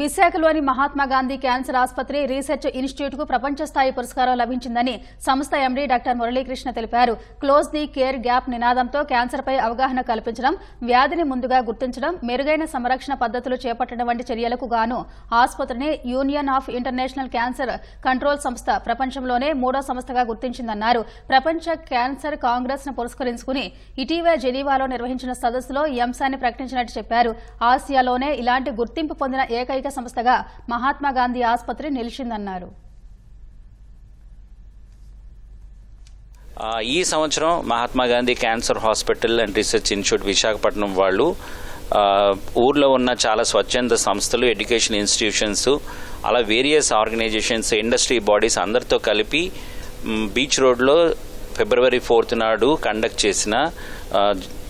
విశాఖలోని మహాత్మాగాంధీ క్యాన్సర్ ఆసుపత్రి రీసెర్చ్ ఇన్స్టిట్యూట్కు ప్రపంచ స్థాయి పురస్కారం లభించిందని సంస్థ ఎండీ డాక్టర్ మురళీకృష్ణ తెలిపారు. క్లోజ్ ది కేర్ గ్యాప్ నినాదంతో క్యాన్సర్పై అవగాహన కల్పించడం వ్యాధిని ముందుగా గుర్తించడం మెరుగైన సంరక్షణ పద్ధతులు చేపట్టడం వంటి చర్యలకు గాను ఆసుపత్రిని union of international cancer control సంస్థ ప్రపంచంలోనే మూడో సంస్థగా గుర్తించిందన్నారు. ప్రపంచ క్యాన్సర్ కాంగ్రెస్ను పురస్కరించుకుని ఇటీవల జెనీవాలో నిర్వహించిన సదస్సులో ఈ అంశాన్ని ప్రకటించినట్టు చెప్పారు. ఆసియాలోనే ఇలాంటి గుర్తింపు పొందిన ఏకైక సంస్థగా మహాత్మా గాంధీ ఆసుపత్రి నిలిచిందన్నారు. ఈ సంవత్సరం Mahatma Gandhi cancer hospital and research institute Visakhapatnam వాళ్ళు ఊర్లో ఉన్న చాలా స్వచ్ఛంద సంస్థలు ఎడ్యుకేషన్ ఇన్స్టిట్యూషన్స్ అలా వేరియస్ ఆర్గనైజేషన్స్ ఇండస్ట్రీ బాడీస్ అందరితో కలిపి బీచ్ రోడ్లో ఫిబ్రవరి ఫోర్త్ నాడు కండక్ట్ చేసిన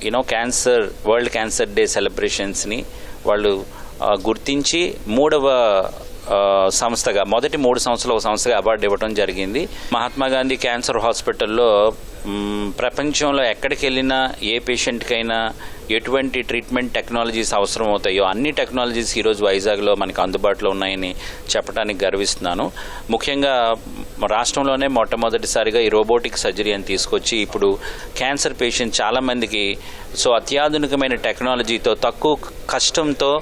you know cancer world cancer day సెలబ్రేషన్స్ని వాళ్ళు గుర్తించి మూడవ సంస్థగా మొదటి మూడు సంవత్సరాలు ఒక సంస్థగా అవార్డు ఇవ్వడం జరిగింది. మహాత్మా గాంధీ క్యాన్సర్ హాస్పిటల్లో ప్రపంచంలో ఎక్కడికి వెళ్ళినా ఏ పేషెంట్కైనా ఎటువంటి ట్రీట్మెంట్ టెక్నాలజీస్ అవసరం అవుతాయో అన్ని టెక్నాలజీస్ ఈరోజు వైజాగ్లో మనకు అందుబాటులో ఉన్నాయని చెప్పడానికి గర్విస్తున్నాను. ముఖ్యంగా రాష్ట్రంలోనే మొట్టమొదటిసారిగా ఈ రోబోటిక్ సర్జరీ అని తీసుకొచ్చి ఇప్పుడు క్యాన్సర్ పేషెంట్ చాలామందికి సో అత్యాధునికమైన టెక్నాలజీతో తక్కువ కష్టంతో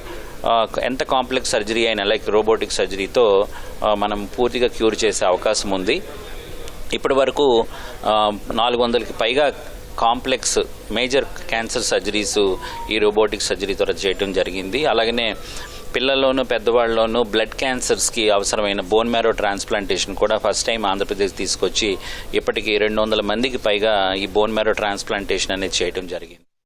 ఎంత కాంప్లెక్స్ సర్జరీ అయినా లైక్ రోబోటిక్ సర్జరీతో మనం పూర్తిగా క్యూర్ చేసే అవకాశం ఉంది. ఇప్పటి వరకు నాలుగు వందలకి పైగా కాంప్లెక్స్ మేజర్ క్యాన్సర్ సర్జరీస్ ఈ రోబోటిక్ సర్జరీ ద్వారా చేయడం జరిగింది. అలాగనే పిల్లల్లోనూ పెద్దవాళ్ళలోనూ బ్లడ్ క్యాన్సర్స్కి అవసరమైన బోన్ మ్యారో ట్రాన్స్ప్లాంటేషన్ కూడా ఫస్ట్ టైం ఆంధ్రప్రదేశ్ తీసుకొచ్చి ఇప్పటికి రెండు వందల మందికి పైగా ఈ బోన్ మ్యారో ట్రాన్స్ప్లాంటేషన్ అనేది చేయడం జరిగింది.